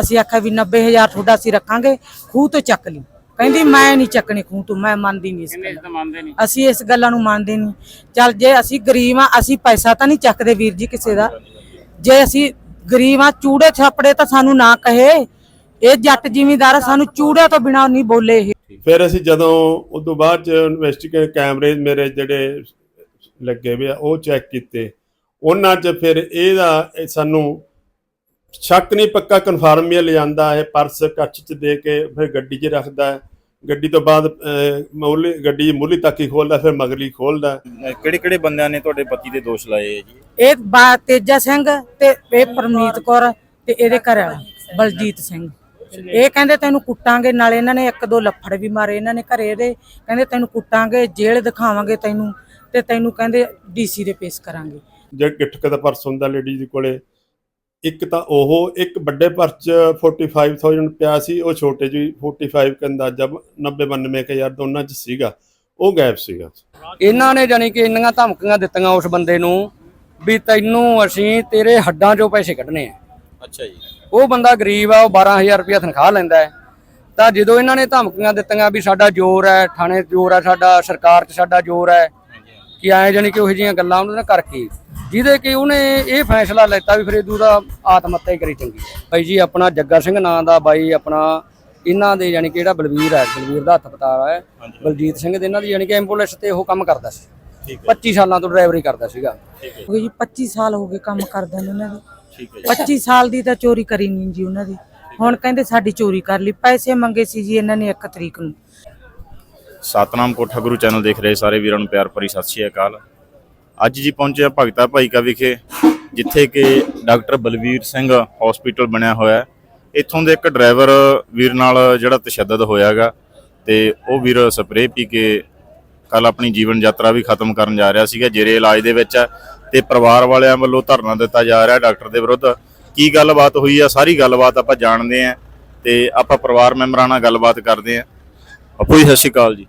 ਅਸੀਂ ਆਖਿਆ ਵੀ 90000 ਤੁਹਾਡਾ ਅਸੀਂ ਰੱਖਾਂਗੇ ਖੂਹ ਤੋਂ ਚੱਕ ਲਈ। ਕਹਿੰਦੀ ਮੈਂ ਨਹੀਂ ਚੱਕਣੀ ਖੂਹ ਤੋਂ ਮੈਂ ਮੰਨਦੀ ਨਹੀਂ ਇਸ ਗੱਲ ਅਸੀਂ ਇਸ ਗੱਲਾਂ ਨੂੰ ਮੰਨਦੇ ਨਹੀਂ। ਚੱਲ ਜੇ ਅਸੀਂ ਗਰੀਬ ਆ ਅਸੀਂ ਪੈਸਾ ਤਾਂ ਨਹੀਂ ਚੱਕਦੇ ਵੀਰ ਜੀ ਕਿਸੇ ਦਾ। ਜੇ ਅਸੀਂ ਗਰੀਬ ਆ ਚੂੜੇ ਛਾਪੜੇ ਤਾਂ ਸਾਨੂੰ ਨਾ ਕਹੇ। ਇਹ ਜੱਟ ਜ਼ਿਮੀਂਦਾਰ ਸਾਨੂੰ ਚੂੜਿਆਂ ਤੋਂ ਬਿਨਾ ਨਹੀਂ ਬੋਲੇ ਇਹ। ਫਿਰ ਅਸੀਂ ਜਦੋਂ ਉਸ ਤੋਂ ਬਾਅਦ ਚ ਇਨਵੈਸਟੀਗੇਟ ਕੈਮਰੇ ਮੇਰੇ ਜਿਹੜੇ ਲੱਗੇ ਹੋਏ ਆ ਉਹ ਚੈੱਕ ਕੀਤੇ। ਉਹਨਾਂ 'ਚ ਫਿਰ ਇਹਦਾ ਇਹ ਸਾਨੂੰ ਸ਼ੱਕ ਨਹੀਂ ਪੱਕਾ ਕਨਫਰਮ ਹੀ ਲਿਆਂਦਾ ਹੈ ਪਰਸ ਕੱਚ 'ਚ ਦੇ ਕੇ ਫਿਰ ਗੱਡੀ 'ਚ ਰੱਖਦਾ ਹੈ। ਗੱਡੀ ਤੋਂ ਬਾਅਦ ਮੂਹਰਲੀ ਗੱਡੀ ਦੀ ਮੂਹਰਲੀ ਤੱਕ ਹੀ ਖੋਲਦਾ ਫਿਰ ਮਗਲੀ ਖੋਲਦਾ। ਕਿਹੜੇ ਕਿਹੜੇ ਬੰਦਿਆਂ ਨੇ ਤੁਹਾਡੇ ਪਤੀ ਦੇ ਦੋਸ਼ ਲਾਏ ਹੈ ਜੀ? ਇਹ ਬਾ ਤੇਜਾ ਸਿੰਘ ਤੇ ਇਹ ਪਰਮੀਤ ਕੌਰ ਤੇ ਇਹਦੇ ਘਰ ਵਾਲਾ ਬਲਜੀਤ ਸਿੰਘ। ਇਹ ਕਹਿੰਦੇ ਤੈਨੂੰ ਕੁੱਟਾਂਗੇ ਨਾਲੇ ਇਹਨਾਂ ਨੇ ਇੱਕ ਦੋ ਲੱਫੜ ਵੀ ਮਾਰੇ ਇਹਨਾਂ ਨੇ ਘਰੇ ਇਹਦੇ। ਕਹਿੰਦੇ ਤੈਨੂੰ ਕੁੱਟਾਂਗੇ ਜੇਲ੍ਹ ਦਿਖਾਵਾਂਗੇ ਤੈਨੂੰ ਤੇ ਤੈਨੂੰ ਕਹਿੰਦੇ ਡੀਸੀ ਦੇ ਪੇਸ਼ ਕਰਾਂਗੇ। ਜੇ ਗਿੱਠਕ ਦਾ ਪਰਸ ਹੁੰਦਾ ਲੇਡੀ ਦੇ ਕੋਲੇ ਇੱਕ ਤਾਂ ਉਹ ਇੱਕ ਵੱਡੇ ਪਰਸ 'ਚ 45000 ਪਿਆ ਸੀ ਉਹ ਛੋਟੇ ਜੀ 45 ਦਾ ਅੰਦਾਜ਼ਾ 90 92 ਕੁ ਹਜ਼ਾਰ ਦੋਨਾਂ 'ਚ ਸੀਗਾ ਉਹ ਗਾਇਬ ਸੀਗਾ। ਇਹਨਾਂ ਨੇ ਜਾਨੀ ਕਿ ਇੰਨੀਆਂ ਧਮਕੀਆਂ ਦਿੱਤੀਆਂ ਉਸ ਬੰਦੇ ਨੂੰ ਵੀ ਤੈਨੂੰ ਅਸੀਂ ਤੇਰੇ ਹੱਡਾਂ 'ਚੋਂ ਪੈਸੇ ਕੱਢਣੇ ਆ। ਅੱਛਾ ਜੀ। ਉਹ ਬੰਦਾ ਗਰੀਬ ਆ ਉਹ 12000 ਰੁਪਇਆ ਤਨਖਾਹ ਲੈਂਦਾ ਹੈ। ਤਾਂ ਜਦੋਂ ਇਹਨਾਂ ਨੇ ਧਮਕੀਆਂ ਦਿੱਤੀਆਂ ਵੀ ਸਾਡਾ ਜ਼ੋਰ ਹੈ ਥਾਣੇ 'ਚ ਜ਼ੋਰ ਹੈ ਸਾਡਾ ਸਰਕਾਰ 'ਚ ਸਾਡਾ ਜ਼ੋਰ ਹੈ ਕਿ ਐ ਜਾਨੀ ਕਿ ਉਹੋ ਜਿਹੀਆਂ ਗੱਲਾਂ ਉਹਨਾਂ ਨੇ ਕਰਕੇ ਜਿਹਦੇ ਕਿ ਉਹਨੇ ਇਹ ਫੈਸਲਾ ਲੈਤਾ ਵੀ ਫਿਰ ਇਹ ਦਾ ਆਤਮ ਹੱਤਿਆ ਹੀ ਕਰੀ ਚੰਗੀ। ਹੈ ਬਾਈ ਜੀ ਆਪਣਾ ਜੱਗਾ ਸਿੰਘ ਨਾਂ ਦਾ ਬਾਈ ਆਪਣਾ ਇਹਨਾਂ ਦੇ ਜਾਨੀ ਕਿ ਜਿਹੜਾ ਬਲਵੀਰ ਹੈ ਬਲਵੀਰ ਦਾ ਹੱਥ ਪਤਾ ਹੈ ਬਲਜੀਤ ਸਿੰਘ ਦੇ ਇਹਨਾਂ ਦੀ ਜਾਨੀ ਕਿ ਐਂਬੂਲੈਂਸ ਤੇ ਉਹ ਕੰਮ ਕਰਦਾ ਸੀ। ਠੀਕ 25 ਸਾਲਾਂ ਤੋਂ ਡਰਾਈਵਰੀ ਕਰਦਾ ਸੀਗਾ। ਹੋ ਗਏ ਜੀ 25 ਸਾਲ ਹੋ ਗਏ ਕੰਮ ਕਰਦਿਆਂ ਨੂੰ ਉਹਨਾਂ ਦੇ। ਠੀਕ ਹੈ 25 ਸਾਲ ਦੀ ਤਾਂ ਚੋਰੀ ਕਰੀ ਨਹੀਂ ਜੀ ਉਹਨਾਂ ਦੀ। ਹੁਣ ਕਹਿੰਦੇ ਸਾਡੀ ਚੋਰੀ ਕਰ ਲਈ। ਪੈਸੇ ਮੰਗੇ ਸੀ ਜੀ ਇਹਨਾਂ ਨੇ 1 ਤਰੀਕ ਨੂੰ। ਸਤਨਾਮ ਕੋਠਾ ਗੁਰੂ ਚੈਨਲ ਦੇਖ ਰਹੇ ਸਾਰੇ ਵੀਰਾਂ ਨੂੰ ਪਿਆਰ ਭਰੀ ਸਤਿ ਸ਼੍ਰੀ ਅਕਾਲ। ਅੱਜ ਜੀ ਪਹੁੰਚਿਆ ਭਗਤਾ ਭਾਈਕਾ ਵਿਖੇ, ਜਿੱਥੇ ਕਿ ਡਾਕਟਰ ਬਲਵੀਰ ਸਿੰਘ ਹਸਪੀਟਲ ਬਣਿਆ ਹੋਇਆ ਹੈ। ਇੱਥੋਂ ਦੇ ਇੱਕ ਡਰਾਈਵਰ ਵੀਰ ਨਾਲ ਜਿਹੜਾ ਤਸ਼ੱਦਦ ਹੋਇਆਗਾ ਤੇ ਉਹ ਵੀਰ ਸਪਰੇਅ ਪੀ ਕੇ ਕੱਲ ਆਪਣੀ ਜੀਵਨ ਯਾਤਰਾ ਵੀ ਖਤਮ ਕਰਨ ਜਾ ਰਿਹਾ ਸੀਗਾ, ਜੇਰੇ ਇਲਾਜ ਦੇ ਵਿੱਚ ਹੈ ਤੇ ਪਰਿਵਾਰ ਵਾਲਿਆਂ ਵੱਲੋਂ ਧਰਨਾ ਦਿੱਤਾ ਜਾ ਰਿਹਾ ਡਾਕਟਰ ਦੇ ਵਿਰੁੱਧ। ਕੀ ਗੱਲਬਾਤ ਹੋਈ ਆ? ਸਾਰੀ ਗੱਲਬਾਤ ਆਪਾਂ ਜਾਣਦੇ ਆਂ ਤੇ ਆਪਾਂ ਪਰਿਵਾਰ ਮੈਂਬਰਾਂ ਨਾਲ ਗੱਲਬਾਤ ਕਰਦੇ ਆਂ ਆਪੂ ਜੀ, ਸਤਿ ਸ਼੍ਰੀ ਅਕਾਲ ਜੀ।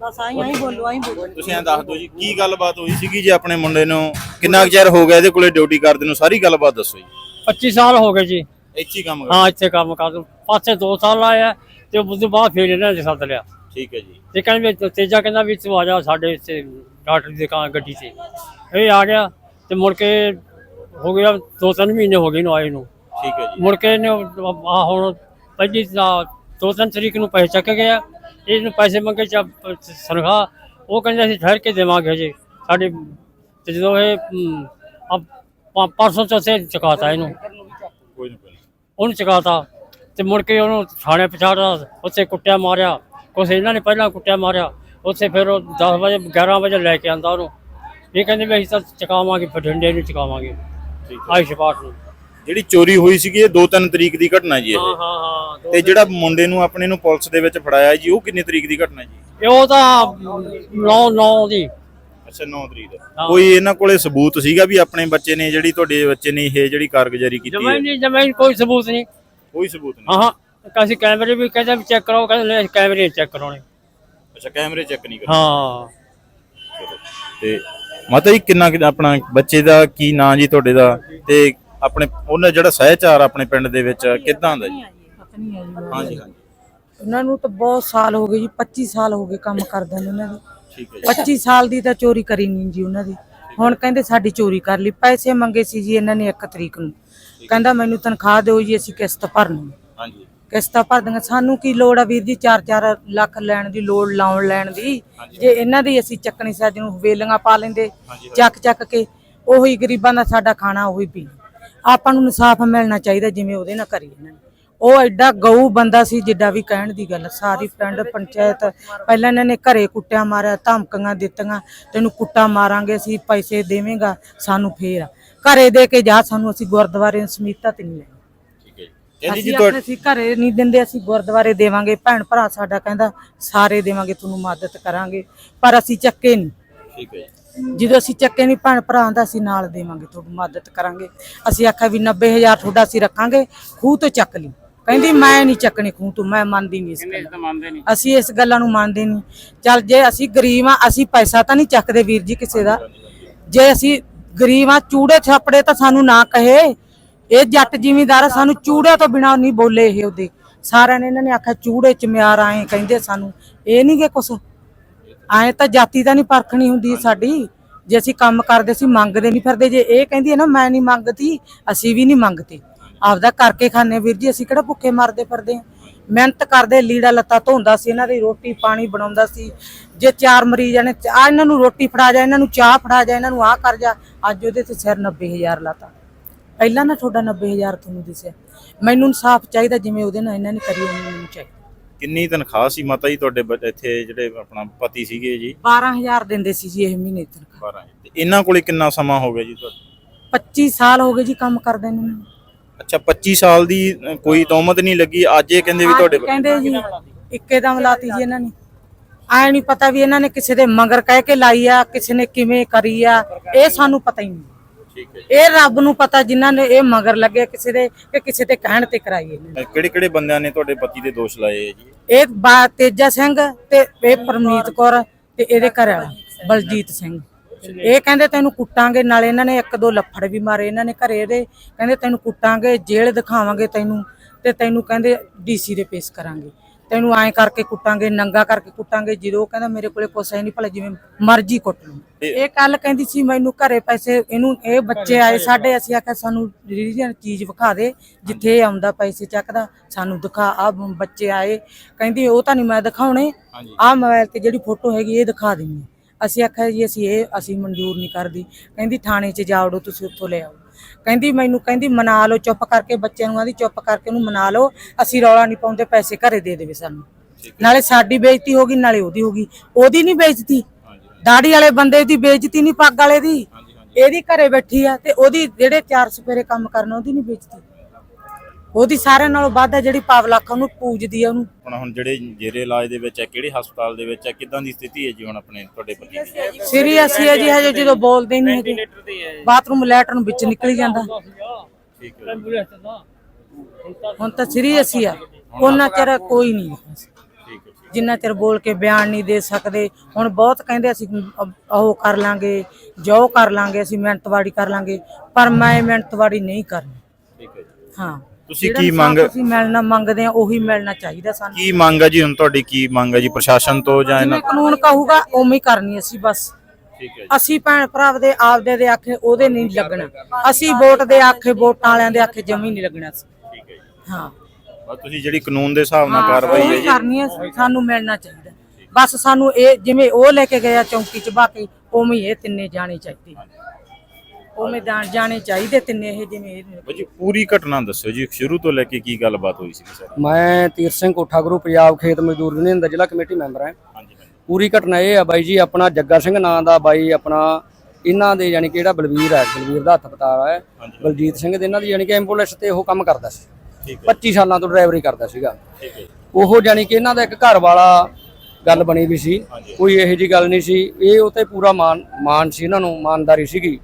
ਬਸ ਆਈ ਆਈ ਬੋਲੋ ਆਈ ਬੋਲੋ। ਤੁਸੀਂ ਐਂ ਦੱਸ ਦਿਓ ਜੀ ਕੀ ਗੱਲਬਾਤ ਹੋਈ ਸੀਗੀ ਜੀ ਆਪਣੇ ਮੁੰਡੇ ਨੂੰ? ਕਿੰਨਾ ਕੁ ਚਿਰ ਹੋ ਗਿਆ ਇਹਦੇ ਕੋਲੇ ਡਿਊਟੀ ਕਰਦੇ ਨੂੰ? ਸਾਰੀ ਗੱਲਬਾਤ ਦੱਸੋ ਜੀ। 25 ਸਾਲ ਹੋ ਗਏ ਜੀ। ਇੱਥੇ ਹੀ ਕੰਮ ਕਰ ਹਾਂ ਇੱਥੇ ਕੰਮ ਕਰ ਪਾਸੇ 2 ਸਾਲ ਆਇਆ ਤੇ ਉਸ ਤੋਂ ਬਾਅਦ ਫਿਰ ਇਹਨਾਂ ਨੇ ਸੱਦ ਲਿਆ। ਠੀਕ ਹੈ ਜੀ। ਤੇ ਕਹਿੰਦੇ ਵੀ ਤੇਜਾ ਕਹਿੰਦਾ ਵੀ ਤੂੰ ਆ ਜਾ ਸਾਡੇ ਇੱਥੇ ਡਾਕਟਰ ਦੀ ਦੁਕਾਨ ਗੱਡੀ ਤੇ। ਇਹ ਆ ਗਿਆ ਤੇ ਮੁੜ ਕੇ ਹੋ ਗਿਆ ਦੋ ਤਿੰਨ ਮਹੀਨੇ ਹੋ ਗਏ ਨੂੰ ਆਏ ਨੂੰ। ਠੀਕ ਹੈ ਜੀ। ਮੁੜ ਕੇ ਇਹਨੇ ਆ ਹੁਣ ਪਹਿਲੀ ਤਾਂ ਦੋ ਤਿੰਨ ਤਰੀਕ ਨੂੰ ਪੈਸੇ ਚੱਕ ਗਿਆ। ਇਹਨੂੰ ਪੈਸੇ ਮੰਗੇ ਚ ਤਨਖਾਹ ਉਹ ਕਹਿੰਦੇ ਅਸੀਂ ਠਹਿਰ ਕੇ ਦੇਵਾਂਗੇ ਜੀ ਸਾਡੇ ਤੇ ਜਦੋਂ ਇਹ ਪ- ਪਰਸੋਂ ਚੌਥੇ ਚੁਕਾਤਾ ਇਹਨੂੰ। ਕੋਈ। ਉਹਨੂੰ ਚਕਾਤਾ। ਤੇ ਮੁੜ ਕੇ ਉਹਨੂੰ ਥਾਣੇ ਪਹੁੰਚਾਤਾ ਉੱਥੇ ਕੁੱਟਿਆ ਮਾਰਿਆ। ਕੁਛ ਇਹਨਾਂ ਨੇ ਪਹਿਲਾਂ ਕੁੱਟਿਆ ਮਾਰਿਆ। ਉੱਥੇ ਫਿਰ ਉਹ 10 ਵਜੇ 11 ਵਜੇ ਲੈ ਕੇ ਆਂਦਾ ਉਹਨੂੰ। ਇਹ ਕਹਿੰਦੇ ਵੀ ਅਸੀਂ ਤਾਂ ਚਕਾਵਾਂਗੇ ਬਠਿੰਡੇ ਨੂੰ ਚਕਾਵਾਂਗੇ। ਆਈ ਸ਼ਪਾਟ ਨੂੰ। ਜਿਹੜੀ ਚੋਰੀ ਹੋਈ ਸੀਗੀ ਇਹ 2-3 ਤਰੀਕ ਦੀ ਘਟਨਾ ਜੀ ਹਾਂ ਇਹ। ਹਾਂ ਹਾਂ ਦੋ- ਤੇ ਜਿਹੜਾ ਮੁੰਡੇ ਨੂੰ ਆਪਣੇ ਨੂੰ ਪੁਲਿਸ ਦੇ ਵਿੱਚ ਫੜਾਇਆ ਜੀ ਉਹ ਕਿੰਨੀ ਤਰੀਕ ਦੀ ਘਟਨਾ ਜੀ? ਇਹ ਉਹ ਤਾਂ 9 9 ਦੀ। ਅੱਛਾ 9 ਤਰੀਕ ਦਾ। ਹਾਂ। ਕੋਈ ਇਹਨਾਂ ਕੋਲੇ ਸਬੂਤ ਸੀਗਾ ਵੀ ਆਪਣੇ ਬੱਚੇ ਨੇ ਜਿਹੜੀ ਤੁਹਾਡੇ ਬੱਚੇ ਨੇ ਇਹ ਜਿਹੜੀ ਕਾਰਗੁਜ਼ਾਰੀ ਕੀਤੀ ਹੈ? ਜਮਾਈ ਨਹੀਂ ਜਮਾਈ ਕੋਈ ਸਬੂਤ ਨਹੀਂ। ਕੋਈ ਸਬੂਤ ਨਹੀਂ। ਹਾਂ ਹਾਂ। ਅਸੀਂ ਕੈਮਰੇ ਵੀ ਕਹਿੰਦੇ ਵੀ ਚੈੱਕ ਕਰਾਓ ਕਹਿੰਦੇ ਨਹੀਂ, ਅਸੀਂ ਕੈਮਰੇ ਚੈੱਕ ਕਰਾਉਣੇ। ਅੱਛਾ ਕੈਮਰੇ ਚੈੱਕ ਨਹੀਂ ਕਰਦੇ ਹਾਂ। ਤੇ ਮਾਤਾ ਜੀ ਕਿੰਨਾ ਕੁ ਆਪਣਾ ਬੱਚੇ ਦਾ ਕੀ ਨਾਂ ਜੀ ਤੁਹਾਡੇ ਦਾ? ਤੇ ਆਪਣੇ ਉਹਨਾਂ ਜਿਹੜਾ ਸਹਿਚਾਰ ਆਪਣੇ ਪਿੰਡ ਦੇ ਵਿੱਚ ਕਿੱਦਾਂ ਦਾ ਜੀ। ਪਤਨੀ ਹੈ ਜੀ ਮੇਰੀ। ਹਾਂਜੀ ਹਾਂਜੀ। ਉਹਨਾਂ ਨੂੰ ਤਾਂ ਬਹੁਤ ਸਾਲ ਹੋ ਗਏ ਜੀ 25 ਸਾਲ ਹੋ ਗਏ ਕੰਮ ਕਰਦਿਆਂ ਨੂੰ ਉਹਨਾਂ ਦੇ। ਠੀਕ ਹੈ 25 ਸਾਲ ਦੀ ਤਾਂ ਚੋਰੀ ਕਰੀ ਨਹੀਂ ਜੀ ਉਹਨਾਂ ਦੀ। ਹੁਣ ਕਹਿੰਦੇ ਸਾਡੀ ਚੋਰੀ ਕਰ ਲਈ ਪੈਸੇ ਮੰਗੇ ਸੀ ਜੀ ਇਹਨਾਂ ਨੇ 1 ਤਰੀਕ ਨੂੰ। ਕਹਿੰਦਾ ਮੈਨੂੰ ਤਨਖਾਹ ਦਿਓ ਜੀ ਅਸੀਂ ਕਿਸ਼ਤ ਭਰਨੀ ਹਾਂਜੀ। ਕਿਸ਼ਤਾਂ ਭਰ ਦਾਂਗੇ ਸਾਨੂੰ ਕੀ ਲੋੜ ਆ ਵੀਰ ਜੀ 4-4 ਲੱਖ ਲੈਣ ਦੀ ਲੋੜ ਲਾਉਣ ਲੈਣ ਦੀ? ਜੇ ਇਹਨਾਂ ਦੀ ਅਸੀਂ ਚੱਕਣੀ ਸਾਜ ਨੂੰ ਹਵੇਲੀਆਂ ਪਾ ਲੈਂਦੇ ਚੱਕ ਚੱਕ ਕੇ ਉਹੀ ਗਰੀਬਾਂ ਦਾ ਸਾਡਾ ਖਾਣਾ ਉਹੀ ਪੀ ਆਪਾਂ ਨੂੰ ਇਨਸਾਫ ਮਿਲਣਾ ਚਾਹੀਦਾ ਜਿਵੇਂ ਉਹਦੇ ਨਾਲ ਕਰੀ ਇਹਨਾਂ ਨੇ। ਉਹ ਐਡਾ ਗਊ ਬੰਦਾ ਸੀ ਜਿੱਡਾ ਵੀ ਕਹਿਣ ਦੀ ਗੱਲ ਸਾਰੀ ਪਿੰਡ ਪੰਚਾਇਤ ਪਹਿਲਾਂ ਇਹਨਾਂ ਨੇ ਘਰੇ ਕੁੱਟਿਆ ਮਾਰਿਆ ਧਮਕੀਆਂ ਦਿੱਤੀਆਂ ਤੈਨੂੰ ਕੁੱਟਾ ਮਾਰਾਂਗੇ ਅਸੀਂ ਪੈਸੇ ਦੇਵੇਂਗਾ ਸਾਨੂੰ ਫੇਰ ਘਰੇ ਦੇ ਕੇ ਜਾ ਸਾਨੂੰ ਅਸੀਂ ਗੁਰਦੁਆਰੇ ਸਮੀਤਾ ਤੇ ਨਹੀਂ ਲੈਣਾ। ਕਹਿੰਦੀ ਜੀ ਅਸੀਂ ਤੁਹਾਡੇ ਅਸੀਂ ਘਰੇ ਨਹੀਂ ਦਿੰਦੇ ਅਸੀਂ ਗੁਰਦੁਆਰੇ ਦੇਵਾਂਗੇ। ਭੈਣ ਭਰਾ ਸਾਡਾ ਕਹਿੰਦਾ ਸਾਰੇ ਦੇਵਾਂਗੇ ਤੁਹਾਨੂੰ ਮਦਦ ਕਰਾਂਗੇ। ਪਰ ਅਸੀਂ ਚੱਕੇ ਨਹੀਂ। ਠੀਕ ਹੈ ਜੀ। ਜਦੋਂ ਅਸੀਂ ਚੱਕੇ ਨਹੀਂ ਭੈਣ ਭਰਾ ਦਾ ਅਸੀਂ ਨਾਲ ਦੇਵਾਂਗੇ ਤੁਹਾਨੂੰ ਮਦਦ ਕਰਾਂਗੇ। ਅਸੀਂ ਆਖਿਆ ਵੀ 90000 ਤੁਹਾਡਾ ਅਸੀਂ ਰੱਖਾਂਗੇ ਖੂਹ ਤੋਂ ਚੱਕ ਲਈ। ਕਹਿੰਦੀ ਮੈਂ ਨਹੀਂ ਚੱਕਣੀ ਖੂਹ ਤੋਂ ਮੈਂ ਮੰਨਦੀ ਨਹੀਂ ਇਸ ਗੱਲ। ਨਹੀਂ। ਅਸੀਂ ਇਸ ਗੱਲਾਂ ਨੂੰ ਮੰਨਦੇ ਨਹੀਂ। ਚੱਲ ਜੇ ਅਸੀਂ ਗਰੀਬ ਆ ਅਸੀਂ ਪੈਸਾ ਤਾਂ ਨਹੀਂ ਚੱਕਦੇ ਵੀਰ ਜੀ ਕਿਸੇ ਦਾ। ਜੇ ਅਸੀਂ ਗਰੀਬ ਆ ਚੂੜੇ ਛਾਪੜੇ ਤਾਂ ਸਾਨੂੰ ਨਾ ਕਹੇ। ਇਹ ਜੱਟ ਜ਼ਿਮੀਂਦਾਰ ਆ, ਸਾਨੂੰ ਚੂੜੇ ਤੋਂ ਬਿਨਾ ਨਹੀਂ ਬੋਲੇ ਇਹ ਉਹਦੇ। ਸਾਰਿਆਂ ਨੇ ਇਹਨਾਂ ਨੇ ਆਖਿਆ ਚੂੜੇ ਚ ਮਿਆਰ ਆਏ ਕਹਿੰਦੇ ਸਾਨੂੰ। ਇਹ ਨਹੀਂ ਗੇ ਕੁਛ। ਐ ਤਾਂ ਜਾਤੀ ਤਾਂ ਨਹੀਂ ਪਰਖਣੀ ਹੁੰਦੀ ਸਾਡੀ। ਜੇ ਅਸੀਂ ਕੰਮ ਕਰਦੇ ਸੀ, ਮੰਗਦੇ ਨਹੀਂ ਫਿਰਦੇ। ਜੇ ਇਹ ਕਹਿੰਦੀ ਹੈ ਨਾ, ਮੈਂ ਨਹੀਂ ਮੰਗਦੀ, ਅਸੀਂ ਵੀ ਨਹੀਂ ਮੰਗਦੇ। ਆਪਦਾ ਕਰਕੇ ਖਾਣੇ ਵੀਰ ਜੀ, ਅਸੀਂ ਕਿਹੜਾ ਭੁੱਖੇ ਮਰਦੇ ਫਿਰਦੇ ਹਾਂ? ਮਿਹਨਤ ਕਰਦੇ, ਲੀੜਾ ਲੱਤਾ ਧੋਂਦਾ ਸੀ, ਇਹਨਾਂ ਦੀ ਰੋਟੀ ਪਾਣੀ ਬਣਾਉਂਦਾ ਸੀ। ਜੇ ਚਾਰ ਮਰੀਜ਼ ਨੇ ਆ ਇਹਨਾਂ ਨੂੰ ਰੋਟੀ ਫੜਾ ਜਾ, ਇਹਨਾਂ ਨੂੰ ਚਾਹ ਫੜਾ ਜਾ, ਇਹਨਾਂ ਨੂੰ ਆਹ ਕਰ ਜਾ। ਅੱਜ ਉਹਦੇ ਤੇ ਸਿਰ 90000 ਲਾਤਾ। ਪਹਿਲਾਂ ਨਾ ਤੁਹਾਡਾ 90000 ਤੁਹਾਨੂੰ ਦਿਸਿਆ। ਮੈਨੂੰ ਇਨਸਾਫ ਚਾਹੀਦਾ ਜਿਵੇਂ ਉਹਦੇ ਨਾਲ ਇਹਨਾਂ ਨੇ ਕਰੀ ਉਵੇਂ ਮੈਨੂੰ ਚਾਹੀਦਾ। ਕਿੰਨੀ ਤਨਖਾਹ ਸੀ? ਮਾਤਾ ਜੀ ਤੁਹਾਡੇ ਬ- ਇੱਥੇ ਜਿਹੜੇ ਆਪਣਾ ਪਤੀ ਸੀਗੇ ਜੀ? 12000 ਦਿੰਦੇ ਸੀ ਜੀ ਇਹ ਮਹੀਨੇ ਦੀ ਤਨਖਾਹ। 12 ਤੇ ਇਹਨਾਂ ਕੋਲੇ ਕਿੰਨਾ ਸਮਾਂ ਹੋ ਗਿਆ ਜੀ ਤੁਹਾਡਾ? 25 ਸਾਲ ਹੋ ਗਏ ਜੀ ਕੰਮ ਕਰਦੇ ਨੂੰ ਅੱਛਾ 25 ਸਾਲ ਦੀ ਅ, ਕੋਈ ਤੋਮਤ ਨਹੀਂ ਲੱਗੀ? ਅੱਜ ਇਹ ਕਹਿੰਦੇ ਵੀ ਤੁਹਾਡੇ ਅੱਜ ਕਹਿੰਦੇ ਜੀ ਇੱਕੇ ਦਮ ਲਾਤੀ ਜੀ ਇਹਨਾਂ ਨੇ। ਆਏ ਨਹੀਂ ਪਤਾ ਵੀ ਇਹਨਾਂ ਨੇ ਕਿਸੇ ਦੇ ਮਗਰ ਕਹਿ ਕੇ ਲਾਈ ਆ ਕਿਸੇ ਨੇ ਕਿਵੇਂ ਕਰੀ ਆ ਇਹ ਸਾਨੂੰ ਪਤਾ ਹੀ ਨਹੀਂ। ਇਹ ਰੱਬ ਨੂੰ ਪਤਾ ਜਿਨ੍ਹਾਂ ਨੇ ਇਹ ਮਗਰ ਲੱਗੇ ਕਿਸੇ ਦੇ ਕਿ ਕਿਸੇ ਤੇ ਕਹਿਣ ਤੇ ਕਰਾਈ ਇਹਨਾਂ ਨੇ ਕਿਹੜੇ ਕਿਹੜੇ ਬੰਦਿਆਂ ਨੇ ਤੁਹਾਡੇ ਪਤੀ ਦੇ ਦੋਸ਼ ਲਾਏ ਹੈ ਜੀ? ਇਹ ਬਾ ਤੇਜਾ ਸਿੰਘ ਤੇ ਇਹ ਪਰਮੀਤ ਕੌਰ ਤੇ ਇਹਦੇ ਘਰ ਵਾਲਾ ਬਲਜੀਤ ਸਿੰਘ। ਇਹ ਕਹਿੰਦੇ ਤੈਨੂੰ ਕੁੱਟਾਂਗੇ ਨਾਲੇ ਇਹਨਾਂ ਨੇ ਇੱਕ ਦੋ ਲੱਫੜ ਵੀ ਮਾਰੇ ਇਹਨਾਂ ਨੇ ਘਰੇ ਇਹਦੇ। ਕਹਿੰਦੇ ਤੈਨੂੰ ਕੁੱਟਾਂਗੇ ਜੇਲ੍ਹ ਦਿਖਾਵਾਂਗੇ ਤੈਨੂੰ ਤੇ ਤੈਨੂੰ ਕਹਿੰਦੇ ਡੀਸੀ ਦੇ ਪੇਸ਼ ਕਰਾਂਗੇ। ਤੈਨੂੰ ਐਂ ਕਰਕੇ ਕੁੱਟਾਂਗੇ ਨੰਗਾ ਕਰਕੇ ਕੁੱਟਾਂਗੇ ਜਦੋਂ ਕਹਿੰਦਾ ਮੇਰੇ ਕੋਲੇ ਹੈ ਨਹੀਂ ਭਲਾ ਜਿਵੇਂ ਮਰਜ਼ੀ ਕੁੱਟ ਲਓ ਇਹ ਕੱਲ ਕਹਿੰਦੀ ਸੀ ਮੈਨੂੰ ਘਰੇ ਪੈਸੇ ਇਹਨੂੰ ਇਹ ਬੱਚੇ ਆਏ ਸਾਡੇ ਅਸੀਂ ਆਖਿਆ ਸਾਨੂੰ ਰੀਜਨ ਚੀਜ਼ ਵਿਖਾ ਦੇ ਜਿੱਥੇ ਇਹ ਆਉਂਦਾ ਪੈਸੇ ਚੱਕਦਾ ਸਾਨੂੰ ਦਿਖਾ ਆ ਬੱਚੇ ਆਏ। ਕਹਿੰਦੀ ਉਹ ਤਾਂ ਨਹੀਂ ਮੈਂ ਦਿਖਾਉਣੇ ਆਹ ਮੋਬਾਈਲ ਤੇ ਜਿਹੜੀ ਫੋਟੋ ਹੈਗੀ ਇਹ ਦਿਖਾ ਦੇਣੀ ਅਸੀਂ ਆਖਿਆ ਜੀ ਅਸੀਂ ਇਹ ਅਸੀਂ ਮਨਜ਼ੂਰ ਨਹੀਂ ਕਰਦੀ। ਕਹਿੰਦੀ ਥਾਣੇ 'ਚ ਜਾਵੜੋ ਤੁਸੀਂ ਉੱਥੋਂ ਲੈ ਆਓ। ਕਹਿੰਦੀ ਮੈਨੂੰ ਕਹਿੰਦੀ ਮਨਾ ਲਓ ਚੁੱਪ ਕਰਕੇ ਬੱਚਿਆਂ ਨੂੰ ਆਂਦੀ ਚੁੱਪ ਕਰਕੇ ਉਹਨੂੰ ਮਨਾ ਲਓ ਅਸੀਂ ਰੌਲਾ ਨਹੀਂ ਪਾਉਂਦੇ ਪੈਸੇ ਘਰੇ ਦੇ ਦੇਵੇ ਸਾਨੂੰ। ਨਾਲੇ ਸਾਡੀ ਬੇਇੱਜ਼ਤੀ ਹੋ ਗਈ ਨਾਲੇ ਉਹਦੀ ਹੋ ਗਈ। ਉਹਦੀ ਨਹੀਂ ਬੇਇੱਜ਼ਤੀ। ਦਾੜੀ ਵਾਲੇ ਬੰਦੇ ਦੀ ਬੇਇੱਜ਼ਤੀ ਨਹੀਂ ਪੱਗ ਵਾਲੇ ਦੀ। ਇਹਦੀ ਘਰੇ ਬੈਠੀ ਆ ਤੇ ਉਹਦੀ ਜਿਹੜੇ ਚਾਰ ਸਪੇਰੇ ਕੰਮ ਕਰਨ ਉਹਦੀ ਨਹੀਂ ਬੇਇੱਜ਼ਤੀ। ਉਹਦੀ ਸਾਰਿਆਂ ਨਾਲੋਂ ਵੱਧ ਆ ਜਿਹੜੀ ਪਾਵਲੱਖ ਉਹਨੂੰ ਪੂਜਦੀ ਆ ਉਹਨੂੰ। ਆਪਣਾ ਹੁਣ ਜਿਹੜੇ ਜੇਰੇ ਇਲਾਜ ਦੇ ਵਿੱਚ ਹੈ ਕਿਹੜੇ ਹਸਪਤਾਲ ਦੇ ਵਿੱਚ ਹੈ ਕਿਦਾਂ ਦੀ ਸਥਿਤੀ ਹੈ ਜੀ ਹੁਣ ਆਪਣੇ ਤੁਹਾਡੇ ਪਤੀ ਦੀ ਸੀਰੀਅਸ ਹੀ ਹੈ ਜੀ ਹਜੇ ਜਦੋਂ ਬੋਲਦੇ ਹੀ ਨਹੀਂ ਹੈਗੇ। ਬਾਥਰੂਮ ਲੈਟਰ ਵਿੱਚ ਨਿਕਲੀ ਜਾਂਦਾ। ਠੀਕ ਹੈ। ਹੁਣ ਤਾਂ ਸੀਰੀਅਸ ਹੀ ਆ। ਉਹਨਾਂ ਚਿਰ ਕੋਈ ਨਹੀਂ ਠੀਕ ਹੈ ਜਿੰਨਾ ਚਿਰ ਬੋਲ ਕੇ ਬਿਆਨ ਨਹੀਂ ਦੇ ਸਕਦੇ ਹੁਣ ਬਹੁਤ ਕਹਿੰਦੇ ਅਸੀਂ ਉਹ ਕਰ ਲਾਂਗੇ ਜੋ ਕਰ ਲਾਂਗੇ ਅਸੀਂ ਮਿਹਨਤਵਾੜੀ ਕਰ ਲਾਂਗੇ ਪਰ ਮੈਂ ਮਿਹਨਤਵਾੜੀ ਨਹੀਂ ਕਰਨੀ। ਠੀਕ ਹੈ ਜੀ। ਹਾਂ। ਤੁਸੀਂ ਕੀ ਮੰਗ ਅਸੀਂ ਮਿਲਣਾ ਮੰਗਦੇ ਆ ਉਹੀ ਮਿਲਣਾ ਚਾਹੀਦਾ ਸਾਨੂੰ। ਕੀ ਮੰਗ ਹੈ ਜੀ ਹੁਣ ਤੁਹਾਡੀ? ਕੀ ਮੰਗ ਹੈ ਜੀ ਪ੍ਰਸ਼ਾਸਨ ਤੋਂ ਜਾਂ ਇਹਨਾਂ ਜਿਵੇਂ ਕਾਨੂੰਨ ਕਹੂਗਾ ਉਵੇਂ ਹੀ ਕਰਨੀ ਅਸੀਂ ਬਸ। ਠੀਕ ਹੈ ਅਸੀਂ ਭੈਣ ਭਰਾ ਦੇ ਆਪਦੇ ਦੇ ਆਖੇ ਉਹਦੇ ਨਹੀਂ ਲੱਗਣਾ। ਅਸੀਂ ਵੋਟ ਦੇ ਆਖੇ ਵੋਟਾਂ ਵਾਲਿਆਂ ਦੇ ਆਖੇ ਜਮੀ ਨਹੀਂ ਲੱਗਣਾ ਸੀ ਠੀਕ ਹੈ ਜੀ। ਹਾਂ। ਬਸ ਤੁਸੀਂ ਜਿਹੜੀ ਕਾਨੂੰਨ ਦੇ ਹਿਸਾਬ ਨਾਲ ਕਾਰਵਾਈ ਹੈ ਉਹੀ ਜੀ। ਕਰਨੀ ਹੈ ਸਾਨੂੰ ਮਿਲਣਾ ਚਾਹੀਦਾ। ਬਸ ਸਾਨੂੰ ਇਹ ਜਿਵੇਂ ਉਹ ਲੈ ਕੇ ਗਿਆ ਚੌਂਕੀ ਚ ਬਾਕੀ ਉਵੇਂ ਹੀ ਇਹ ਤਿੰਨੇ ਜਾਣੇ ਚਾਹੀਦੇ। ਉਵੇਂ ਦਾ ਜਾਣੇ ਚਾਹੀਦੇ ਤਿੰਨੇ ਇਹ ਜਿਵੇਂ ਇਹ ਨੇ। ਬਾਈ ਜੀ ਪੂਰੀ ਘਟਨਾ ਦੱਸਿਓ ਜੀ ਸ਼ੁਰੂ ਤੋਂ ਲੈ ਕੇ ਕੀ ਗੱਲਬਾਤ ਹੋਈ ਸੀ ਸਰ? ਮੈਂ ਤੀਰ ਸਿੰਘ ਕੋਠਾ ਗੁਰੂ ਪੰਜਾਬ ਖੇਤ ਮਜ਼ਦੂਰ ਯੂਨੀਅਨ ਦਾ ਜ਼ਿਲ੍ਹਾ ਕਮੇਟੀ ਮੈਂਬਰ ਹਾਂ। ਹਾਂਜੀ ਹਾਂਜੀ ਪੂਰੀ ਘਟਨਾ ਇਹ ਆ ਬਾਈ ਜੀ ਆਪਣਾ ਜੱਗਾ ਸਿੰਘ ਨਾਂ ਦਾ ਬਾਈ ਆਪਣਾ ਇਹਨਾਂ ਦੇ ਯਾਨੀ ਕਿ ਜਿਹੜਾ ਬਲਵੀਰ ਹੈ ਬਲਵੀਰ ਦਾ ਹੱਥ ਪਤਾ ਹੈ ਬਲਜੀਤ ਸਿੰਘ ਦੇ ਇਹਨਾਂ ਦੀ ਯਾਨੀ ਕਿ ਐਂਬੂਲੈਂਸ ਤੇ ਉਹ ਕੰਮ ਕਰਦਾ ਸੀ। ਠੀਕ 25 ਸਾਲਾਂ ਤੋਂ ਡਰਾਈਵਰੀ ਕਰਦਾ ਸੀਗਾ। ਠੀਕ ਹੈ ਜੀ। ਉਹ ਯਾਨੀ ਕਿ ਇਹਨਾਂ ਦਾ ਇੱਕ ਘਰ ਵਾਲਾ ਗੱਲ ਬਣੀ ਵੀ ਸੀ। ਕੋਈ ਇਹੋ ਜੀ ਗੱਲ ਨਹੀਂ ਸੀ। ਇਹ ਉਤੇ ਪੂਰਾ ਮਾਨ ਮਾਨ ਸੀ ਇਹਨਾਂ ਨੂੰ ਇਮਾਨਦਾਰੀ ਸੀਗੀ।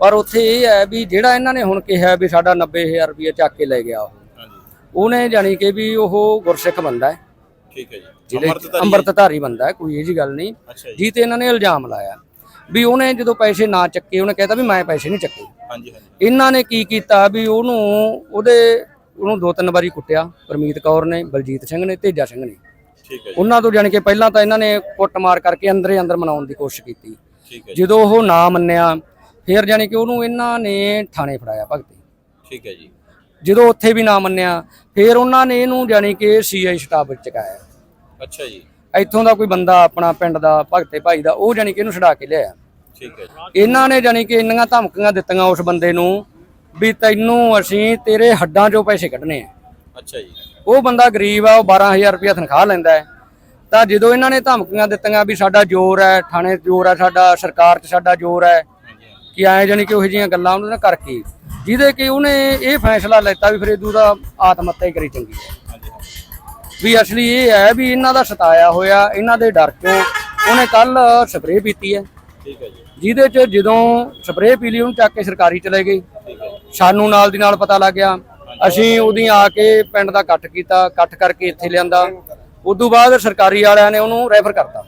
ਪਰ ਉੱਥੇ ਇਹ ਹੈ ਵੀ ਜਿਹੜਾ ਇਹਨਾਂ ਨੇ ਹੁਣ ਕਿਹਾ ਵੀ ਸਾਡਾ 90000 ਰੁਪਏ ਚੱਕ ਕੇ ਲੈ ਗਿਆ ਉਹ। ਉਹਨੇ ਯਾਨੀ ਕਿ ਵੀ ਉਹ ਗੁਰਸਿੱਖ ਬੰਦਾ ਹੈ। ਠੀਕ ਹੈ ਜੀ। ਅੰਮ੍ਰਿਤਧਾਰੀ। ਬੰਦਾ ਹੈ ਕੋਈ ਇਹ ਜੀ ਗੱਲ ਨਹੀਂ। ਜੀ ਤੇ ਇਹਨਾਂ ਨੇ ਇਲਜ਼ਾਮ ਲਾਇਆ ਵੀ ਉਹਨੇ ਜਦੋਂ ਪੈਸੇ ਨਾ ਚੱਕੇ ਉਹਨੇ ਕਹਿਤਾ ਵੀ ਮੈਂ ਪੈਸੇ ਨਹੀਂ ਚੱਕੇ। ਹਾਂਜੀ ਹਾਂਜੀ। ਇਹਨਾਂ ਨੇ ਕੀ ਕੀਤਾ ਵੀ ਉਹਨੂੰ ਉਹਦੇ ਉਹਨੂੰ ਦੋ ਤਿੰਨ ਵਾਰੀ ਕੁੱਟਿਆ। ਪਰਮੀਤ ਕੌਰ ਨੇ ਬਲਜੀਤ ਸਿੰਘ ਨੇ ਤੇਜਾ ਸਿੰਘ ਨੇ। ਠੀਕ ਹੈ ਜੀ। ਉਹਨਾਂ ਤੋਂ ਜਾਣੀ ਕਿ ਪਹਿਲਾਂ ਤਾਂ ਇਹਨਾਂ ਨੇ ਕੁੱਟਮਾਰ ਕਰਕੇ ਅੰਦਰੇ ਅੰਦਰ ਮਨਾਉਣ ਦੀ ਕੋਸ਼ਿਸ਼ ਕੀਤੀ। ਠੀਕ ਹੈ ਜੀ। ਜਦੋਂ ਉਹ ਨਾ ਮੰਨਿਆ ਫਿਰ ਜਾਣੀ ਕਿ ਉਹਨੂੰ ਇਹਨਾਂ ਨੇ ਥਾਣੇ ਫੜਾਇਆ ਭਗਤੀ। ਠੀਕ ਹੈ ਜੀ। ਜਦੋਂ ਉੱਥੇ ਵੀ ਨਾ ਮੰਨਿਆ ਫਿਰ ਉਹਨਾਂ ਨੇ ਇਹਨੂੰ ਜਾਣੀ ਕਿ ਸੀਆਈ ਸਟਾਫ ਵਿੱਚ ਚਕਾਇਆ। ਅੱਛਾ ਜੀ। ਇੱਥੋਂ ਦਾ ਕੋਈ ਬੰਦਾ ਆਪਣਾ ਪਿੰਡ ਦਾ ਭਗਤੇ ਭਾਈ ਦਾ ਉਹ ਜਾਣੀ ਕਿ ਇਹਨੂੰ ਛਡਾ ਕੇ ਲਿਆਇਆ। ਠੀਕ ਹੈ ਜੀ। ਇਹਨਾਂ ਨੇ ਜਾਣੀ ਕਿ ਇੰਨੀਆਂ ਧਮਕੀਆਂ ਦਿੱਤੀਆਂ ਉਸ ਬੰਦੇ ਨੂੰ ਵੀ ਤੈਨੂੰ ਅਸੀਂ ਤੇਰੇ ਹੱਡਾਂ 'ਚੋਂ ਪੈਸੇ ਕੱਢਣੇ ਆ। ਅੱਛਾ ਜੀ। ਉਹ ਬੰਦਾ ਗਰੀਬ ਆ ਉਹ 12000 ਰੁਪਇਆ ਤਨਖਾਹ ਲੈਂਦਾ ਹੈ। ਤਾਂ ਜਦੋਂ ਇਹਨਾਂ ਨੇ ਧਮਕੀਆਂ ਦਿੱਤੀਆਂ ਵੀ ਸਾਡਾ ਜ਼ੋਰ ਹੈ ਥਾਣੇ ਜ਼ੋਰ ਹੈ ਸਾਡਾ ਸਰਕਾਰ 'ਚ ਸਾਡਾ ਜ਼ੋਰ ਹੈ ਕਿ ਐ ਜਾਣੀ ਕਿ ਉਹੋ ਜਿਹੀਆਂ ਗੱਲਾਂ ਉਹਨਾਂ ਨੇ ਕਰਕੇ ਜਿਹਦੇ ਕਿ ਉਹਨੇ ਇਹ ਫੈਸਲਾ ਲੈਤਾ ਵੀ ਫਿਰ ਇਹਦੂ ਦਾ ਆਤਮ ਹੱਤਿਆ ਹੀ ਕਰੀ ਚੰਗੀ ਹੈ ਵੀ ਅਸਲੀ ਇਹ ਹੈ ਵੀ ਇਹਨਾਂ ਦਾ ਸਤਾਇਆ ਹੋਇਆ ਇਹਨਾਂ ਦੇ ਡਰ ਤੋਂ ਉਹਨੇ ਕੱਲ ਸਪਰੇਅ ਪੀਤੀ ਹੈ। ਠੀਕ ਹੈ ਜੀ। ਜਿਹਦੇ 'ਚ ਜਦੋਂ ਸਪਰੇਅ ਪੀ ਲਈ ਉਹਨੂੰ ਚੱਕ ਕੇ ਸਰਕਾਰੀ ਚਲੇ ਗਏ। ਸਾਨੂੰ ਨਾਲ ਦੀ ਨਾਲ ਪਤਾ ਲੱਗ ਗਿਆ ਅਸੀਂ ਉਹਦੀ ਆ ਕੇ ਪਿੰਡ ਦਾ ਇਕੱਠ ਕੀਤਾ ਇਕੱਠ ਕਰਕੇ ਇੱਥੇ ਲਿਆਂਦਾ। ਉਦੋਂ ਬਾਅਦ ਸਰਕਾਰੀ ਵਾਲਿਆਂ ਨੇ ਉਹਨੂੰ ਰੈਫਰ ਕਰਤਾ।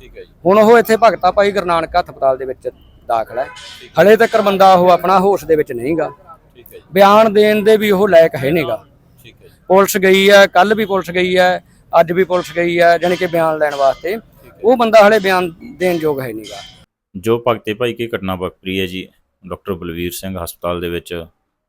ਠੀਕ ਹੈ ਜੀ। ਹੁਣ ਉਹ ਇੱਥੇ ਭਗਤਾ ਭਾਈ ਗੁਰੂ ਨਾਨਕ ਹਸਪਤਾਲ ਦੇ ਵਿੱਚ ਦਾਖਲ ਹੈ। ਹਲੇ ਤੱਕ ਬੰਦਾ ਉਹ ਆਪਣਾ ਹੋਸ਼ ਦੇ ਵਿੱਚ ਨਹੀਂਗਾ। ਠੀਕ ਹੈ ਜੀ। ਬਿਆਨ ਦੇਣ ਦੇ ਵੀ ਉਹ ਲਾਇਕ ਹੈ ਨਹੀਂਗਾ। ਠੀਕ ਹੈ ਜੀ। ਪੁਲਿਸ ਗਈ ਹੈ ਕੱਲ ਵੀ ਪੁਲਿਸ ਗਈ ਹੈ ਅੱਜ ਵੀ ਪੁਲਿਸ ਗਈ ਹੈ ਜਾਣੀ ਕਿ ਬਿਆਨ ਲੈਣ ਵਾਸਤੇ। ਉਹ ਬੰਦਾ ਹਲੇ ਬਿਆਨ ਦੇਣ ਯੋਗ ਹੈ ਨਹੀਂਗਾ। ਜੋ ਭਗਤੇ ਭਾਈ ਕੀ ਘਟਨਾ ਵਾਪਰੀ ਹੈ ਜੀ ਡਾਕਟਰ ਬਲਵੀਰ ਸਿੰਘ ਹਸਪਤਾਲ ਦੇ ਵਿੱਚ?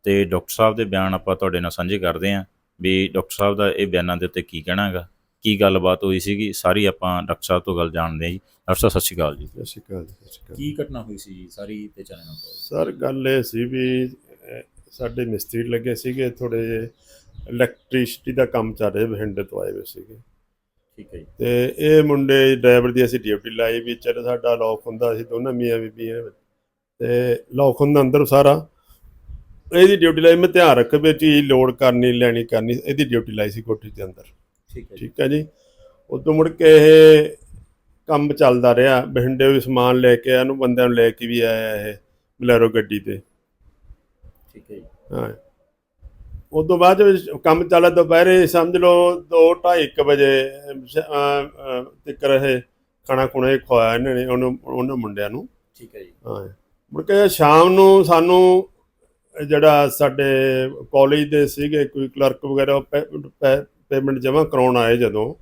ਤੇ ਡਾਕਟਰ ਸਾਹਿਬ ਦੇ ਬਿਆਨ ਆਪਾਂ ਤੁਹਾਡੇ ਨਾਲ ਸਾਂਝੇ ਕਰਦੇ ਹਾਂ ਵੀ ਡਾਕਟਰ ਸਾਹਿਬ ਦਾ ਇਹ ਬਿਆਨਾਂ ਦੇ ਉੱਤੇ ਕੀ ਕਹਿਣਾ ਹੈਗਾ ਕੀ ਗੱਲਬਾਤ ਹੋਈ ਸੀਗੀ ਸਾਰੀ ਆਪਾਂ ਡਾਕਟਰ ਸਾਹਿਬ ਤੋਂ ਗੱਲ ਜਾਣਦੇ ਹਾਂ ਜੀ। ਡਾਕਟਰ ਸਾਹਿਬ ਸਤਿ ਸ਼੍ਰੀ ਅਕਾਲ ਜੀ। ਸਤਿ ਸ਼੍ਰੀ ਅਕਾਲ ਜੀ, ਸਤਿ ਸ਼੍ਰੀ ਅਕਾਲ। ਕੀ ਘਟਨਾ ਹੋਈ ਸੀ ਜੀ ਸਾਰੀ ਤੇ ਪਾਓ ਸਰ ਗੱਲ ਇਹ ਸੀ ਵੀ ਸਾਡੇ ਮਿਸਤਰੀ ਲੱਗੇ ਸੀਗੇ ਥੋੜੇ ਜਿਹੇ ਇਲੈਕਟ੍ਰਿਸਿਟੀ ਦਾ ਕੰਮ ਚੱਲ ਰਿਹਾ ਬਠਿੰਡੇ ਤੋਂ ਆਏ ਹੋਏ ਸੀਗੇ। ਠੀਕ ਹੈ ਜੀ। ਤੇ ਇਹ ਮੁੰਡੇ ਡਰਾਈਵਰ ਦੀ ਅਸੀਂ ਡਿਊਟੀ ਲਾਈ ਵੀ ਚੱਲ ਸਾਡਾ ਲੌਕ ਹੁੰਦਾ ਸੀ ਦੋਨਾਂ ਮੀਆਂ ਬੀਬੀਆਂ ਤੇ ਲੌਕ ਹੁੰਦਾ ਅੰਦਰ ਸਾਰਾ। ਇਹਦੀ ਡਿਊਟੀ ਲਾਈ ਮੈਂ ਧਿਆਨ ਰੱਖ ਵੀ ਚੀਜ਼ ਲੋਡ ਕਰਨੀ ਲੈਣੀ ਕਰਨੀ ਇਹਦੀ ਡਿਊਟੀ ਲਾਈ ਸੀ ਕੋਠੀ ਦੇ ਅੰਦਰ। ਠੀਕ ਹੈ ਜੀ। ਠੀਕ ਹੈ ਜੀ? ਉਦੋਂ ਮੁੜ ਕੇ ਇਹ ਕੰਮ ਚੱਲਦਾ ਰਿਹਾ। ਬਠਿੰਡੇ ਵੀ ਸਮਾਨ ਲੈ ਕੇ ਇਹਨੂੰ ਬੰਦਿਆਂ ਨੂੰ ਲੈ ਕੇ ਵੀ ਆਇਆ ਇਹ ਬਲੈਰੋ ਗੱਡੀ ਤੇ। ਠੀਕ ਹੈ ਜੀ। ਹਾਂ। ਉਦੋਂ ਬਾਅਦ ਵਿੱਚ ਕੰਮ ਚੱਲਿਆ ਦੁਪਹਿਰੇ ਸਮਝ ਲਓ 2:30 ਵਜੇ ਤੱਕ ਰਹੇ ਖਾਣਾ ਖੁਣਾ ਖਵਾਇਆ ਇਹਨਾਂ ਨੇ ਉਹਨੂੰ ਉਹਨਾਂ ਮੁੰਡਿਆਂ ਨੂੰ। ਠੀਕ ਹੈ ਜੀ। ਹਾਂ। ਮੁੜ ਕੇ ਸ਼ਾਮ ਨੂੰ ਸਾਨੂੰ ਜਿਹੜਾ ਸਾਡੇ ਕਾਲਜ ਦੇ ਸੀਗੇ ਕੋਈ ਕਲਰਕ ਵਗੈਰਾ ਪੇਮੈਂਟ ਜਮ੍ਹਾਂ ਕਰਾਉਣ ਆਏ ਜਦੋਂ।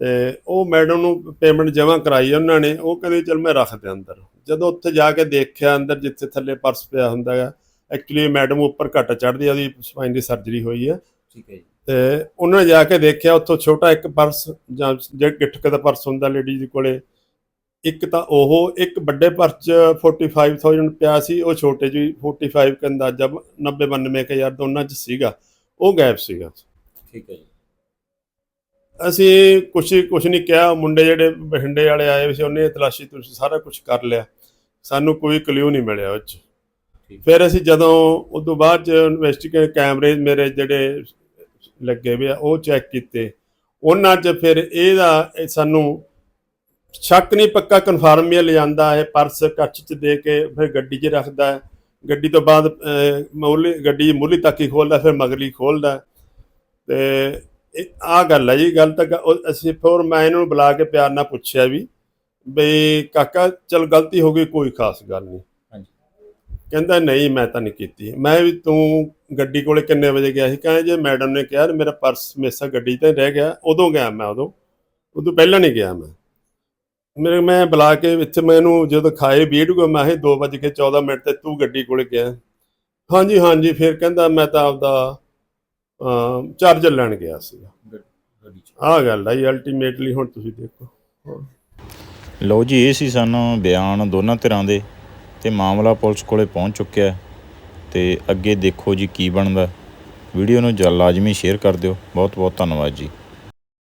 ਤੇ ਉਹ ਮੈਡਮ ਨੂੰ ਪੇਮੈਂਟ ਜਮ੍ਹਾਂ ਕਰਾਈ ਉਹਨਾਂ ਨੇ। ਉਹ ਕਹਿੰਦੇ ਚਲ ਮੈਂ ਰੱਖ ਦੇ ਅੰਦਰ। ਜਦੋਂ ਉੱਥੇ ਜਾ ਕੇ ਦੇਖਿਆ ਅੰਦਰ ਜਿੱਥੇ ਥੱਲੇ ਪਰਸ ਪਿਆ ਹੁੰਦਾ ਹੈ ਐਕਚੁਅਲੀ ਮੈਡਮ ਉੱਪਰ ਘੱਟ ਚੜਦੀ ਆ ਉਹਦੀ ਸਪਾਈਨ ਦੀ ਸਰਜਰੀ ਹੋਈ ਹੈ ਠੀਕ ਹੈ ਜੀ। ਤੇ ਉਹਨਾਂ ਨੇ ਜਾ ਕੇ ਦੇਖਿਆ ਉੱਥੋਂ ਛੋਟਾ ਇੱਕ ਪਰਸ ਜਾਂ ਜਿਹੜਾ ਗਿੱਠਕ ਦਾ ਪਰਸ ਹੁੰਦਾ ਲੇਡੀਜ਼ ਕੋਲੇ ਇੱਕ ਤਾਂ ਉਹ ਇੱਕ ਵੱਡੇ ਪਰਸ 'ਚ 45000 ਪਿਆ ਸੀ ਉਹ ਛੋਟੇ ਜਿਹੀ 45 ਦਾ ਅੰਦਾਜ਼ਾ 90 92 ਕੁ ਹਜ਼ਾਰ ਦੋਨਾਂ 'ਚ ਸੀਗਾ ਉਹ ਗਾਇਬ ਸੀਗਾ। ਠੀਕ ਹੈ ਜੀ। ਅਸੀਂ ਕੁਛ ਕੁਛ ਨਹੀਂ ਕਿਹਾ ਮੁੰਡੇ ਜਿਹੜੇ ਬਠਿੰਡੇ ਵਾਲੇ ਆਏ ਸੀ ਉਹਨੇ ਤਲਾਸ਼ੀ ਤੁਸੀਂ ਸਾਰਾ ਕੁਝ ਕਰ ਲਿਆ ਸਾਨੂੰ ਕੋਈ ਕਲਿਊ ਨਹੀਂ ਮਿਲਿਆ ਉਹ 'ਚ। ਫਿਰ ਅਸੀਂ ਜਦੋਂ ਉਸ ਤੋਂ ਬਾਅਦ ਚ ਇਨਵੈਸਟੀਗੇਟ ਕੈਮਰੇ ਮੇਰੇ ਜਿਹੜੇ ਲੱਗੇ ਹੋਏ ਆ ਉਹ ਚੈੱਕ ਕੀਤੇ। ਉਹਨਾਂ 'ਚ ਫਿਰ ਇਹਦਾ ਇਹ ਸਾਨੂੰ ਸ਼ੱਕ ਨਹੀਂ ਪੱਕਾ ਕਨਫਰਮ ਹੀ ਲਿਜਾਂਦਾ ਹੈ ਪਰਸ ਕੱਚ 'ਚ ਦੇ ਕੇ ਫਿਰ ਗੱਡੀ 'ਚ ਰੱਖਦਾ ਹੈ। ਗੱਡੀ ਤੋਂ ਬਾਅਦ ਮੂਹਰਲੀ ਗੱਡੀ ਮੁੱਲੀ ਤੱਕ ਹੀ ਖੋਲਦਾ ਫਿਰ ਮਗਲੀ ਖੋਲਦਾ ਤੇ ਆ ਗੱਲ ਹੈ ਜੀ ਗੱਲ ਤਾਂ ਅਸੀਂ ਫਿਰ ਮੈਂ ਇਹਨਾਂ ਨੂੰ ਬੁਲਾ ਕੇ ਪਿਆਰ ਨਾਲ ਪੁੱਛਿਆ ਵੀ ਬਈ ਕਾਕਾ ਚਲ ਗਲਤੀ ਹੋ ਗਈ ਕੋਈ ਖਾਸ ਗੱਲ ਨਹੀਂ। ਹਾਂਜੀ। ਕਹਿੰਦਾ ਨਹੀਂ ਮੈਂ ਤਾਂ ਨਹੀਂ ਕੀਤੀ। ਮੈਂ ਵੀ ਤੂੰ ਗੱਡੀ ਕੋਲੇ ਕਿੰਨੇ ਵਜੇ ਗਿਆ ਸੀ? ਕਹਿੰਦਾ ਜੇ ਮੈਡਮ ਨੇ ਕਿਹਾ ਮੇਰਾ ਪਰਸ ਮੇਸਾ ਗੱਡੀ ਤੇ ਰਹਿ ਗਿਆ ਉਦੋਂ ਗਿਆ ਮੈਂ ਉਦੋਂ। ਉਦੋਂ ਪਹਿਲਾਂ ਨਹੀਂ ਗਿਆ ਮੈਂ। ਮੇਰੇ ਮੈਂ ਬੁਲਾ ਕੇ ਇੱਥੇ ਮੈਨੂੰ ਜਦੋਂ ਖਾਏ ਵੀਡੀਓ ਮੈਂ ਇਹ 2:14 ਮਿੰਟ ਤੇ ਤੂੰ ਗੱਡੀ ਕੋਲੇ ਗਿਆ। ਹਾਂਜੀ ਹਾਂਜੀ ਫਿਰ ਕਹਿੰਦਾ ਮੈਂ ਤਾਂ ਆਪਦਾ ਚਾਰਜਰ ਲੈਣ ਗਿਆ ਸੀਗਾ। ਆਹ ਗੱਲ ਆ ਜੀ ਅਲਟੀਮੇਟਲੀ ਹੁਣ ਤੁਸੀਂ ਦੇਖੋ। ਲਓ ਜੀ ਇਹ ਸੀ ਸਾਨੂੰ ਬਿਆਨ ਦੋਨਾਂ ਧਿਰਾਂ ਦੇ ਤੇ ਮਾਮਲਾ ਪੁਲਿਸ ਕੋਲੇ ਪਹੁੰਚ ਚੁੱਕਿਆ ਤੇ ਅੱਗੇ ਦੇਖੋ ਜੀ ਕੀ ਬਣਦਾ। ਵੀਡੀਓ ਨੂੰ ਲਾਜ਼ਮੀ ਸ਼ੇਅਰ ਕਰ ਦਿਓ। ਬਹੁਤ ਬਹੁਤ ਧੰਨਵਾਦ ਜੀ।